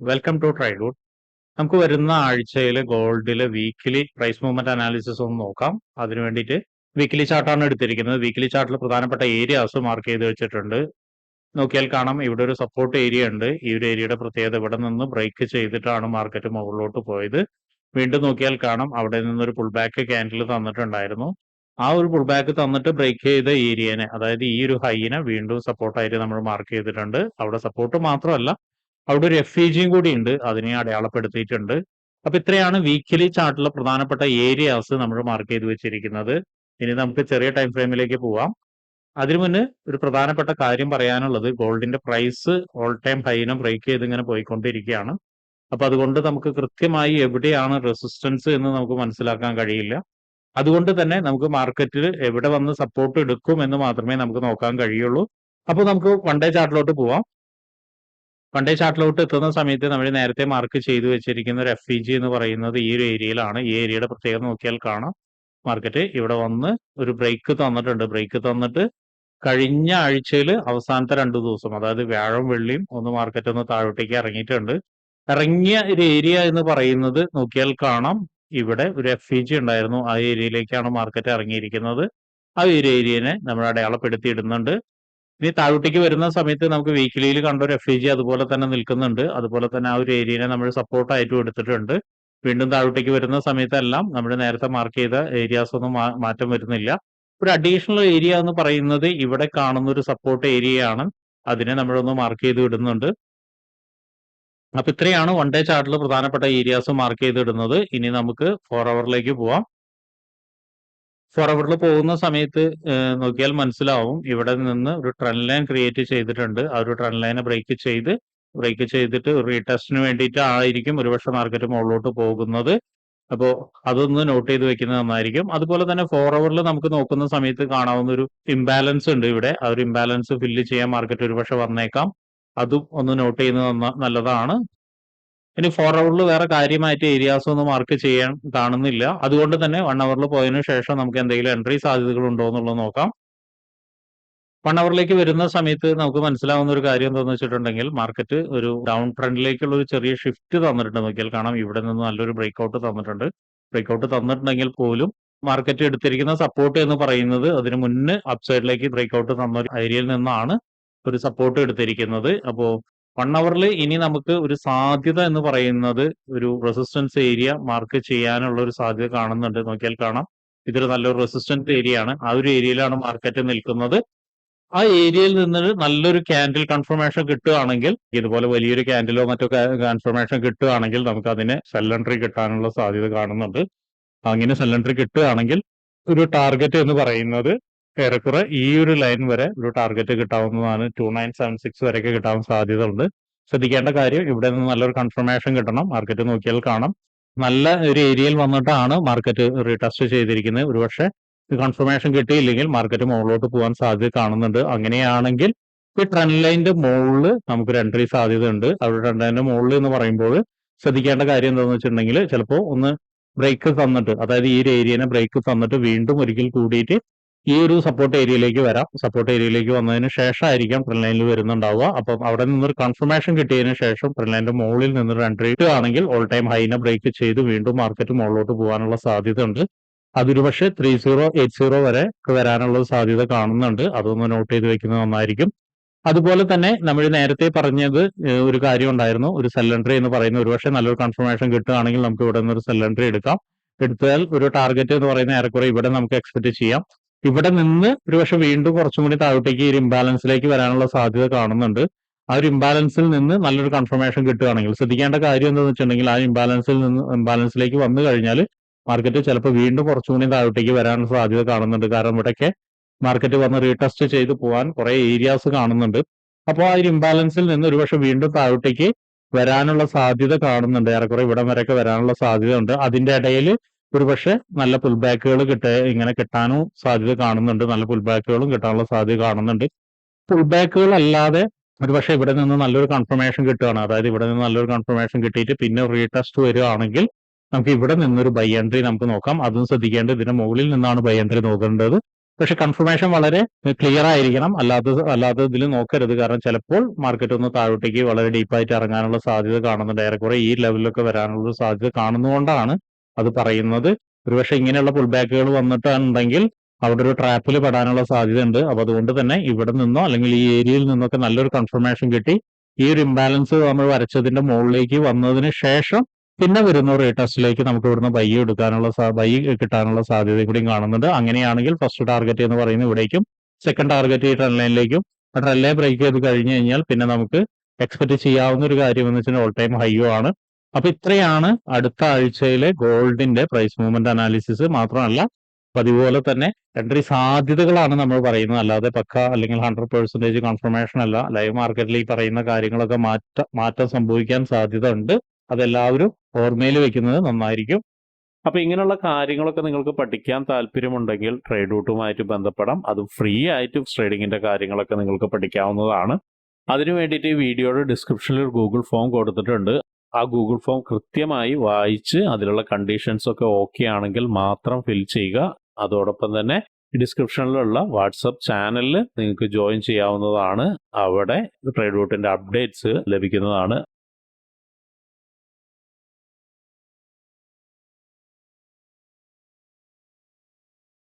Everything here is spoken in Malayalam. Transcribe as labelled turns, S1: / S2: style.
S1: വെൽക്കം ടു ട്രൈഡൂട്ട് നമുക്ക് വരുന്ന ആഴ്ചയിൽ ഗോൾഡിൽ വീക്കിലി പ്രൈസ് മൂവ്മെന്റ് അനാലിസിസ് ഒന്ന് നോക്കാം. അതിനു വേണ്ടിയിട്ട് വീക്കിലി ചാർട്ടാണ് എടുത്തിരിക്കുന്നത്. വീക്കിലി ചാർട്ടിൽ പ്രധാനപ്പെട്ട ഏരിയാസ് മാർക്ക് ചെയ്ത് വെച്ചിട്ടുണ്ട്. നോക്കിയാൽ കാണാം ഇവിടെ ഒരു സപ്പോർട്ട് ഏരിയ ഉണ്ട്. ഈ ഒരു ഏരിയയുടെ പ്രത്യേകത ഇവിടെ നിന്ന് ബ്രേക്ക് ചെയ്തിട്ടാണ് മാർക്കറ്റ് മുകളിലോട്ട് പോയത്. വീണ്ടും നോക്കിയാൽ കാണാം അവിടെ നിന്നൊരു പുൾ ബാക്ക് ക്യാൻഡിൽ തന്നിട്ടുണ്ടായിരുന്നു. ആ ഒരു പുൾ ബാക്ക് തന്നിട്ട് ബ്രേക്ക് ചെയ്ത ഏരിയനെ അതായത് ഈ ഒരു ഹൈനെ വീണ്ടും സപ്പോർട്ടായിട്ട് നമ്മൾ മാർക്ക് ചെയ്തിട്ടുണ്ട്. അവിടെ സപ്പോർട്ട് മാത്രമല്ല അവിടെ ഒരു എഫ് ഇ ജിയും കൂടി ഉണ്ട് അതിനെ അടയാളപ്പെടുത്തിയിട്ടുണ്ട്. അപ്പൊ ഇത്രയാണ് വീക്കിലി ചാർട്ടിലെ പ്രധാനപ്പെട്ട ഏരിയാസ് നമ്മൾ മാർക്ക് ചെയ്ത് വെച്ചിരിക്കുന്നത്. ഇനി നമുക്ക് ചെറിയ ടൈം ഫ്രെയിമിലേക്ക് പോവാം. അതിനു മുന്നേ ഒരു പ്രധാനപ്പെട്ട കാര്യം പറയാനുള്ളത് ഗോൾഡിന്റെ പ്രൈസ് ഓൾ ടൈം ഹൈനെ ബ്രേക്ക് ചെയ്ത് ഇങ്ങനെ പോയിക്കൊണ്ടിരിക്കുകയാണ്. അപ്പൊ അതുകൊണ്ട് നമുക്ക് കൃത്യമായി എവിടെയാണ് റെസിസ്റ്റൻസ് എന്ന് നമുക്ക് മനസ്സിലാക്കാൻ കഴിയില്ല. അതുകൊണ്ട് തന്നെ നമുക്ക് മാർക്കറ്റിൽ എവിടെ വന്ന് സപ്പോർട്ട് എടുക്കും എന്ന് മാത്രമേ നമുക്ക് നോക്കാൻ കഴിയുള്ളൂ. അപ്പോൾ നമുക്ക് വൺ ഡേ ചാർട്ടിലോട്ട് പോവാം. വൺ ഡേ ചാർട്ടിലോട്ട് എത്തുന്ന സമയത്ത് നമ്മൾ നേരത്തെ മാർക്ക് ചെയ്തു വെച്ചിരിക്കുന്ന ഒരു എഫ് ജി എന്ന് പറയുന്നത് ഈ ഒരു ഏരിയയിലാണ് ഈ ഏരിയയുടെ പ്രത്യേകത നോക്കിയാൽ കാണാം. മാർക്കറ്റ് ഇവിടെ വന്ന് ഒരു ബ്രേക്ക് തന്നിട്ടുണ്ട്. ബ്രേക്ക് തന്നിട്ട് കഴിഞ്ഞ ആഴ്ചയിൽ അവസാനത്തെ രണ്ടു ദിവസം അതായത് വ്യാഴം വെള്ളിയും ഒന്ന് മാർക്കറ്റ് ഒന്ന് താഴോട്ടേക്ക് ഇറങ്ങിയിട്ടുണ്ട്. ഇറങ്ങിയ ഒരു ഏരിയ എന്ന് പറയുന്നത് നോക്കിയാൽ കാണാം. ഇവിടെ ഒരു എഫ് ഇ ജി ഉണ്ടായിരുന്നു. ആ ഏരിയയിലേക്കാണ് മാർക്കറ്റ് ഇറങ്ങിയിരിക്കുന്നത്. ആ ഒരു ഏരിയനെ നമ്മൾ അടയാളപ്പെടുത്തി ഇടുന്നുണ്ട് ഇനി താഴോട്ടേക്ക് വരുന്ന സമയത്ത് നമുക്ക് വീക്കിലിയിൽ കണ്ട ഒരു എഫ് ജി അതുപോലെ തന്നെ നിൽക്കുന്നുണ്ട്. അതുപോലെ തന്നെ ആ ഒരു ഏരിയനെ നമ്മൾ സപ്പോർട്ടായിട്ടും എടുത്തിട്ടുണ്ട്. വീണ്ടും താഴോട്ടേക്ക് വരുന്ന സമയത്തെല്ലാം നമ്മൾ നേരത്തെ മാർക്ക് ചെയ്ത ഏരിയാസ് ഒന്നും മാറ്റം വരുന്നില്ല. ഒരു അഡീഷണൽ ഏരിയ എന്ന് പറയുന്നത് ഇവിടെ കാണുന്ന ഒരു സപ്പോർട്ട് ഏരിയയാണ് അതിനെ നമ്മളൊന്ന് മാർക്ക് ചെയ്ത് ഇടുന്നുണ്ട്. അപ്പൊ ഇത്രയാണ് വൺ ഡേ ചാർട്ടിൽ പ്രധാനപ്പെട്ട ഏരിയാസ് മാർക്ക് ചെയ്ത് ഇടുന്നത്. ഇനി നമുക്ക് ഫോർ അവറിലേക്ക് പോവാം. ഫോർ അവറിൽ പോകുന്ന സമയത്ത് നോക്കിയാൽ മനസ്സിലാവും. ഇവിടെ നിന്ന് ഒരു ട്രെൻഡ് ലൈൻ ക്രിയേറ്റ് ചെയ്തിട്ടുണ്ട്. ആ ഒരു ട്രെൻഡ് ലൈനെ ബ്രേക്ക് ചെയ്ത് ബ്രേക്ക് ചെയ്തിട്ട് റീടെസ്റ്റിന് വേണ്ടിയിട്ട് ആയിരിക്കും ഒരുപക്ഷെ മാർക്കറ്റ് മുകളിലോട്ട് പോകുന്നത്. അപ്പോൾ അതൊന്ന് നോട്ട് ചെയ്ത് വെക്കുന്നത് നന്നായിരിക്കും. അതുപോലെ തന്നെ ഫോർ അവറിൽ നമുക്ക് നോക്കുന്ന സമയത്ത് കാണാവുന്ന ഒരു ഇംബാലൻസ് ഉണ്ട് ഇവിടെ. ആ ഒരു ഇംബാലൻസ് ഫില്ല് ചെയ്യാൻ മാർക്കറ്റ് ഒരുപക്ഷെ വന്നേക്കാം. അതും ഒന്ന് നോട്ട് ചെയ്യുന്നത് നല്ലതാണ്. ഇനി ഫോർ അവറിൽ വേറെ കാര്യമായിട്ട് ഏരിയാസ് ഒന്നും മാർക്ക് ചെയ്യാൻ കാണുന്നില്ല. അതുകൊണ്ട് തന്നെ വൺ അവറിൽ പോയതിനു ശേഷം നമുക്ക് എന്തെങ്കിലും എൻട്രി സാധ്യതകൾ ഉണ്ടോ എന്നുള്ളത് നോക്കാം. വൺ അവറിലേക്ക് വരുന്ന സമയത്ത് നമുക്ക് മനസ്സിലാവുന്ന ഒരു കാര്യം എന്താണെന്ന് വെച്ചിട്ടുണ്ടെങ്കിൽ മാർക്കറ്റ് ഒരു ഡൗൺ ട്രെൻഡിലേക്കുള്ള ഒരു ചെറിയ ഷിഫ്റ്റ് തന്നിട്ടുണ്ട് നോക്കിയാൽ കാണാം. ഇവിടെ നിന്ന് നല്ലൊരു ബ്രേക്ക്ഔട്ട് തന്നിട്ടുണ്ട്. ബ്രേക്ക്ഔട്ട് തന്നിട്ടുണ്ടെങ്കിൽ പോലും മാർക്കറ്റ് എടുത്തിരിക്കുന്ന സപ്പോർട്ട് എന്ന് പറയുന്നത് അതിന് മുന്നേ അപ്സൈഡിലേക്ക് ബ്രേക്ക്ഔട്ട് തന്ന ഒരു ഏരിയയിൽ നിന്നാണ് ഒരു സപ്പോർട്ട് എടുത്തിരിക്കുന്നത്. അപ്പോൾ വൺ അവറിൽ ഇനി നമുക്ക് ഒരു സാധ്യത എന്ന് പറയുന്നത് ഒരു റെസിസ്റ്റൻസ് ഏരിയ മാർക്ക് ചെയ്യാനുള്ള ഒരു സാധ്യത കാണുന്നുണ്ട്. നോക്കിയാൽ കാണാം. ഇതൊരു നല്ലൊരു റെസിസ്റ്റൻസ് ഏരിയ ആണ്. ആ ഒരു ഏരിയയിലാണ് മാർക്കറ്റ് നിൽക്കുന്നത്. ആ ഏരിയയിൽ നിന്ന് നല്ലൊരു ക്യാൻഡിൽ കൺഫർമേഷൻ കിട്ടുകയാണെങ്കിൽ ഇതുപോലെ വലിയൊരു ക്യാൻഡിലോ മറ്റോ കൺഫർമേഷൻ കിട്ടുകയാണെങ്കിൽ നമുക്ക് അതിന് സെല്ലൻട്രി കിട്ടാനുള്ള സാധ്യത കാണുന്നുണ്ട്. അങ്ങനെ സെല്ലൻട്രി കിട്ടുകയാണെങ്കിൽ ഒരു ടാർഗറ്റ് എന്ന് പറയുന്നത് ഏറെക്കുറെ ഈ ഒരു ലൈൻ വരെ ഒരു ടാർഗറ്റ് കിട്ടാവുന്നതാണ്. ടു നയൻ സെവൻ സിക്സ് വരെയൊക്കെ കിട്ടാൻ സാധ്യത ഉണ്ട് ശ്രദ്ധിക്കേണ്ട കാര്യം ഇവിടെ നിന്ന് നല്ലൊരു കൺഫർമേഷൻ കിട്ടണം. മാർക്കറ്റ് നോക്കിയാൽ കാണാം. നല്ല ഒരു ഏരിയയിൽ വന്നിട്ടാണ് മാർക്കറ്റ് റീടെസ്റ്റ് ചെയ്തിരിക്കുന്നത്. ഒരുപക്ഷെ കൺഫർമേഷൻ കിട്ടിയില്ലെങ്കിൽ മാർക്കറ്റ് മുകളിലോട്ട് പോകാൻ സാധ്യത കാണുന്നുണ്ട്. അങ്ങനെയാണെങ്കിൽ ഈ ട്രെൻഡ് ലൈനിന്റെ മുകളിൽ നമുക്കൊരു എൻട്രി സാധ്യത ഉണ്ട് അവിടെ ട്രെൻഡ് ലൈനിന്റെ മുകളിൽ എന്ന് പറയുമ്പോൾ ശ്രദ്ധിക്കേണ്ട കാര്യം എന്താണെന്ന് വെച്ചിട്ടുണ്ടെങ്കിൽ ചിലപ്പോൾ ഒന്ന് ബ്രേക്ക് തന്നിട്ട് അതായത് ഈ ഒരു ഏരിയനെ ബ്രേക്ക് തന്നിട്ട് വീണ്ടും ഒരിക്കൽ കൂടിയിട്ട് ഈ ഒരു സപ്പോർട്ട് ഏരിയയിലേക്ക് വരാം. സപ്പോർട്ട് ഏരിയയിലേക്ക് വന്നതിന് ശേഷമായിരിക്കാം ലൈനിൽ വരുന്നുണ്ടാവുക. അപ്പം അവിടെ നിന്നൊരു കൺഫർമേഷൻ കിട്ടിയതിന് ശേഷം ലൈനിന്റെ മുകളിൽ ഒരു എൻട്രി ആണെങ്കിൽ ഓൾ ടൈം ഹൈനെ ബ്രേക്ക് ചെയ്ത് വീണ്ടും മാർക്കറ്റ് മുകളിലോട്ട് പോകാനുള്ള സാധ്യത ഉണ്ട് അതൊരു പക്ഷേ ത്രീ സീറോ എയ്റ്റ് സീറോ വരെ വരാനുള്ള സാധ്യത കാണുന്നുണ്ട്. അതൊന്ന് നോട്ട് ചെയ്ത് വെക്കുന്നത് നന്നായിരിക്കും. അതുപോലെ തന്നെ നമ്മൾ നേരത്തെ പറഞ്ഞത് ഒരു കാര്യം ഉണ്ടായിരുന്നു. ഒരു സെല്ലൻട്രി എന്ന് പറയുന്ന ഒരുപക്ഷെ നല്ലൊരു കൺഫർമേഷൻ കിട്ടുകയാണെങ്കിൽ നമുക്ക് ഇവിടെ നിന്ന് ഒരു സെല്ലൻട്രി എടുക്കാം. എടുത്താൽ ഒരു ടാർഗറ്റ് എന്ന് പറയുന്ന ഏറെക്കുറെ ഇവിടെ നമുക്ക് എക്സ്പെക്ട് ചെയ്യാം. ഇവിടെ നിന്ന് ഒരുപക്ഷെ വീണ്ടും കുറച്ചും കൂടി താഴോട്ടേക്ക് ഒരു ഇംബാലൻസിലേക്ക് വരാനുള്ള സാധ്യത കാണുന്നുണ്ട്. ആ ഒരു ഇംബാലൻസിൽ നിന്ന് നല്ലൊരു കൺഫർമേഷൻ കിട്ടുകയാണെങ്കിൽ ശ്രദ്ധിക്കേണ്ട കാര്യം എന്താണെന്ന് വെച്ചിട്ടുണ്ടെങ്കിൽ ആ ഇംബാലൻസിൽ നിന്ന് ഇംബാലൻസിലേക്ക് വന്നു കഴിഞ്ഞാൽ മാർക്കറ്റ് ചിലപ്പോൾ വീണ്ടും കുറച്ചും കൂടി താഴോട്ടേക്ക് വരാനുള്ള സാധ്യത കാണുന്നുണ്ട്. കാരണം ഇവിടെയൊക്കെ മാർക്കറ്റ് വന്ന് റീടെസ്റ്റ് ചെയ്ത് പോകാൻ കുറെ ഏരിയാസ് കാണുന്നുണ്ട്. അപ്പോൾ ആ ഒരു ഇംബാലൻസിൽ നിന്ന് ഒരുപക്ഷെ വീണ്ടും താഴോട്ടേക്ക് വരാനുള്ള സാധ്യത കാണുന്നുണ്ട്. ഏറെക്കുറെ ഇവിടം വരെയൊക്കെ വരാനുള്ള സാധ്യത ഉണ്ട് അതിന്റെ ഇടയിൽ ഒരുപക്ഷെ നല്ല പുൽബാക്കുകൾ കിട്ട ഇങ്ങനെ കിട്ടാനും സാധ്യത കാണുന്നുണ്ട്. നല്ല പുൽബാക്കുകളും കിട്ടാനുള്ള സാധ്യത കാണുന്നുണ്ട്. പുൾ ബാക്കുകൾ അല്ലാതെ ഒരുപക്ഷെ ഇവിടെ നിന്ന് നല്ലൊരു കൺഫർമേഷൻ കിട്ടുകയാണ്. അതായത് ഇവിടെ നിന്ന് നല്ലൊരു കൺഫർമേഷൻ കിട്ടിയിട്ട് പിന്നെ റീടെസ്റ്റ് വരികയാണെങ്കിൽ നമുക്ക് ഇവിടെ നിന്നൊരു ബൈ എൻട്രി നമുക്ക് നോക്കാം. അതും ശ്രദ്ധിക്കേണ്ടത് ഇതിന്റെ മുകളിൽ നിന്നാണ് ബൈ എൻട്രി നോക്കേണ്ടത്. പക്ഷെ കൺഫർമേഷൻ വളരെ ക്ലിയർ ആയിരിക്കണം. അല്ലാതെ അല്ലാതെ ഇതിൽ നോക്കരുത്. കാരണം ചിലപ്പോൾ മാർക്കറ്റ് ഒന്ന് താഴോട്ടേക്ക് വളരെ ഡീപ്പായിട്ട് ഇറങ്ങാനുള്ള സാധ്യത കാണുന്നുണ്ട്. ഏറെക്കുറെ ഈ ലെവലിലൊക്കെ വരാനുള്ള സാധ്യത കാണുന്നതുകൊണ്ടാണ് അത് പറയുന്നത്. ഒരുപക്ഷെ ഇങ്ങനെയുള്ള പുൾ ബാക്കുകൾ വന്നിട്ടുണ്ടെങ്കിൽ അവിടെ ഒരു ട്രാപ്പിൽ പെടാനുള്ള സാധ്യത ഉണ്ട് അപ്പൊ അതുകൊണ്ട് തന്നെ ഇവിടെ നിന്നോ അല്ലെങ്കിൽ ഈ ഏരിയയിൽ നിന്നൊക്കെ നല്ലൊരു കൺഫർമേഷൻ കിട്ടി. ഈ ഒരു ഇംബാലൻസ് നമ്മൾ വരച്ചതിന്റെ മുകളിലേക്ക് വന്നതിന് ശേഷം പിന്നെ വരുന്ന റേറ്റസ്റ്റിലേക്ക് നമുക്ക് ഇവിടുന്ന് ബൈ എടുക്കാനുള്ള ബൈ കിട്ടാനുള്ള സാധ്യത കൂടി കാണുന്നുണ്ട്. അങ്ങനെയാണെങ്കിൽ ഫസ്റ്റ് ടാർഗറ്റ് എന്ന് പറയുന്ന ഇവിടേക്കും സെക്കൻഡ് ടാർഗറ്റ് ഈ ട്രെൻഡ് ലൈനിലേക്കും ആ ലൈൻ ബ്രേക്ക് ചെയ്ത് കഴിഞ്ഞു കഴിഞ്ഞാൽ പിന്നെ നമുക്ക് എക്സ്പെക്ട് ചെയ്യാവുന്ന ഒരു കാര്യം എന്ന് വെച്ചാൽ ഓൾ ടൈം ഹൈയോ ആണ്. അപ്പൊ ഇത്രയാണ് അടുത്ത ആഴ്ചയിലെ ഗോൾഡിന്റെ പ്രൈസ് മൂവ്മെന്റ് അനാലിസിസ് മാത്രമല്ല പതിപോലെ തന്നെ എൻട്രി സാധ്യതകളാണ് നമ്മൾ പറയുന്നത്. അല്ലാതെ പക്ക അല്ലെങ്കിൽ ഹൺഡ്രഡ് പെർസെന്റേജ് കൺഫർമേഷൻ അല്ല. ലൈവ് മാർക്കറ്റിൽ ഈ പറയുന്ന കാര്യങ്ങളൊക്കെ മാറ്റ മാറ്റം സംഭവിക്കാൻ സാധ്യത ഉണ്ട്. അതെല്ലാവരും ഓർമ്മയിൽ വെക്കുന്നത് നന്നായിരിക്കും.
S2: അപ്പൊ ഇങ്ങനെയുള്ള കാര്യങ്ങളൊക്കെ നിങ്ങൾക്ക് പഠിക്കാൻ താല്പര്യമുണ്ടെങ്കിൽ ട്രേഡ് റൂട്ടുമായിട്ട് ബന്ധപ്പെടാം. അത് ഫ്രീ ആയിട്ട് ട്രേഡിങ്ങിന്റെ കാര്യങ്ങളൊക്കെ നിങ്ങൾക്ക് പഠിക്കാവുന്നതാണ്. അതിനു വേണ്ടിയിട്ട് ഈ വീഡിയോയുടെ ഡിസ്ക്രിപ്ഷനിൽ ഒരു ഗൂഗിൾ ഫോം കൊടുത്തിട്ടുണ്ട്. ആ ഗൂഗിൾ ഫോം കൃത്യമായി വായിച്ച് അതിലുള്ള കണ്ടീഷൻസ് ഒക്കെ ഓക്കെ ആണെങ്കിൽ മാത്രം ഫിൽ ചെയ്യുക. അതോടൊപ്പം തന്നെ ഡിസ്ക്രിപ്ഷനിലുള്ള വാട്സപ്പ് ചാനലിൽ നിങ്ങൾക്ക് ജോയിൻ ചെയ്യാവുന്നതാണ്. അവിടെ ട്രേഡ് റൂട്ടിന്റെ അപ്ഡേറ്റ്സ് ലഭിക്കുന്നതാണ്.